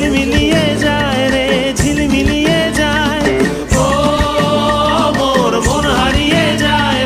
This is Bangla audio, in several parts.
ঝিলমিলিয়ে যায় রে, ঝিলমিলিয়ে যায়। ও হারিয়ে যায়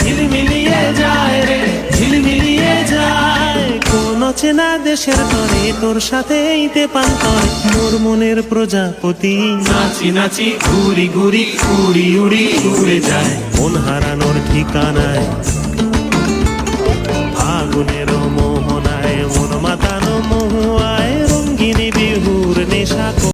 ঝিলমিলিয়ে যায় রে, ঝিলমিলিয়ে যায়। কোন চেনা দেশের তরে তোর সাথে ইতে পান্তর মোর মনের প্রজাপতি নাচি নাচি ঘুরি ঘুরি, উড়ি উড়ি উড়ে যায়। মন হারানোর ঠিকানায়